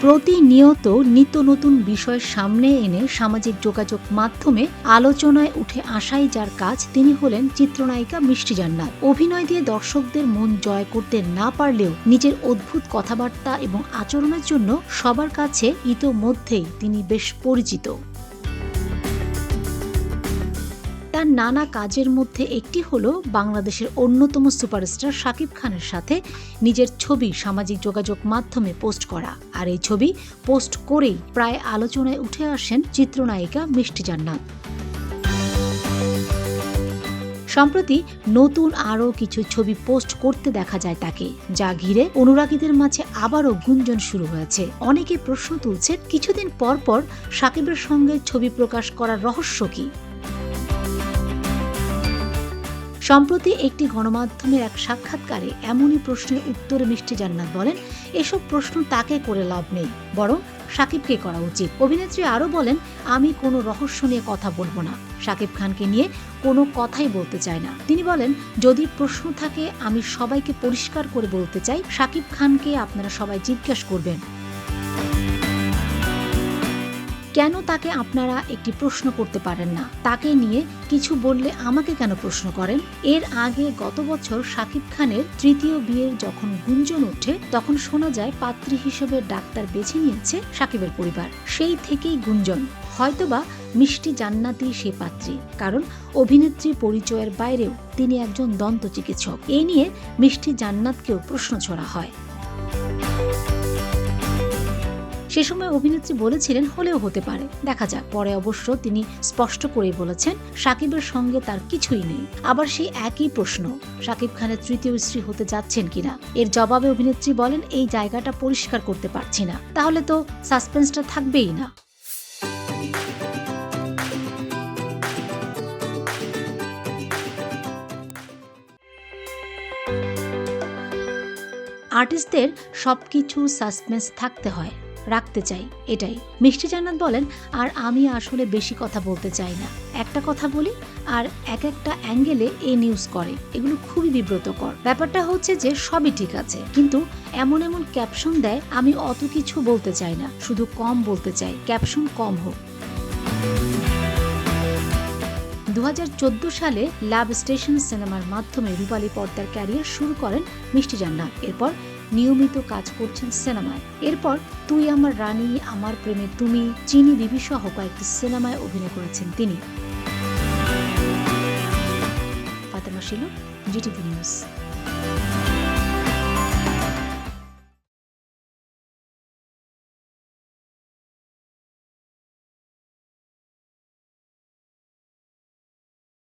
প্রতিনিয়ত নিত্য নতুন বিষয় সামনে এনে সামাজিক যোগাযোগ মাধ্যমে আলোচনায় উঠে আসাই যার কাজ, তিনি হলেন চিত্রনায়িকা মিষ্টি জান্নাত। অভিনয় দিয়ে দর্শকদের মন জয় করতে না পারলেও নিজের অদ্ভুত কথাবার্তা এবং আচরণের জন্য সবার কাছে ইতোমধ্যেই তিনি বেশ পরিচিত। তার নানা কাজের মধ্যে একটি হল বাংলাদেশের অন্যতম সুপারস্টার শাকিব খানের সাথে নিজের ছবি সামাজিক যোগাযোগ মাধ্যমে পোস্ট করা। আর এই ছবি পোস্ট করেই প্রায় আলোচনায় উঠে আসেন চিত্রনায়িকা মিষ্টি জান্নাত সম্প্রতি নতুন আরও কিছু ছবি পোস্ট করতে দেখা যায় তাকে, যা ঘিরে অনুরাগীদের মাঝে আবারও গুঞ্জন শুরু হয়েছে। অনেকে প্রশ্ন তুলছে কিছুদিন পর পর সাকিবের সঙ্গে ছবি প্রকাশ করার রহস্য কী? সম্প্রতি একটি গণমাধ্যমের এক সাক্ষাৎকারে এমনই প্রশ্নের উত্তরে মিষ্টি জান্নাত বলেন, এসব প্রশ্ন তাকে করে লাভ নেই, বরং সাকিবকে করা উচিত। অভিনেত্রী আরও বলেন, আমি কোনো রহস্য নিয়ে কথা বলব না, সাকিব খানকে নিয়ে কোনো কথাই বলতে চাই না। তিনি বলেন, যদি প্রশ্ন থাকে, আমি সবাইকে পরিষ্কার করে বলতে চাই, সাকিব খানকে আপনারা সবাই জিজ্ঞেস করবেন। কেন তাকে আপনারা একটি প্রশ্ন করতে পারেন না? তাকে নিয়ে কিছু বললে আমাকে কেন প্রশ্ন করেন? এর আগে গত বছর শাকিব খানের তৃতীয় বিয়ের যখন গুঞ্জন ওঠে, তখন শোনা যায় পাত্রী হিসেবে ডাক্তার বেছে নিয়েছে সাকিবের পরিবার। সেই থেকেই গুঞ্জন। হয়তোবা মিষ্টি জান্নাতি সে পাত্রী। কারণ অভিনেত্রী পরিচয়ের বাইরেও তিনি একজন দন্ত চিকিৎসক। এ নিয়ে মিষ্টি জান্নাতকেও প্রশ্ন ছড়া হয়। সে সময় অভিনেত্রী বলেছিলেন হলেও হতে পারে। দেখা যাক, পরে অবশ্য তিনি স্পষ্ট করেই বলেছেন, সাকিবের সঙ্গে তার কিছুই নেই। আবার সেই একই প্রশ্ন, সাকিব খানের তৃতীয় স্ত্রী হতে যাচ্ছেন কিনা? এর জবাবে অভিনেত্রী বলেন, এই জায়গাটা পরিষ্কার করতে পারছি না। তাহলে তো সাসপেন্সটা থাকবেই না। আর্টিস্টদের সবকিছু সাসপেন্স থাকতে হয়। রাখতে চাই, এটাই। মিষ্টি জান্নাত বলেন, আর আমি আসলে বেশি কথা বলতে চাই না। একটা কথা বলি, আর এক একটা অ্যাঙ্গেলে এ নিউজ করে। এগুলো খুবই বিব্রতকর। ব্যাপারটা হচ্ছে যে, সবই ঠিক আছে। কিন্তু এমন এমন ক্যাপশন দেয়, আমি অত কিছু বলতে চাই না। শুধু কম বলতে চাই। ক্যাপশন কম হোক। দু হাজার চোদ্দ সালে লাভ স্টেশন সিনেমার মাধ্যমে রূপালী পর্দার ক্যারিয়ার শুরু করেন মিষ্টি জান্নাত। এরপর নিয়মিত কাজ করছেন সিনেমায়। এরপর তুই আমার রানী, আমার প্রেমে তুমি, চিনি বিবি সহ কয়েকটি সিনেমায় অভিনয় করেছেন তিনি। Fatema Shilu GTV news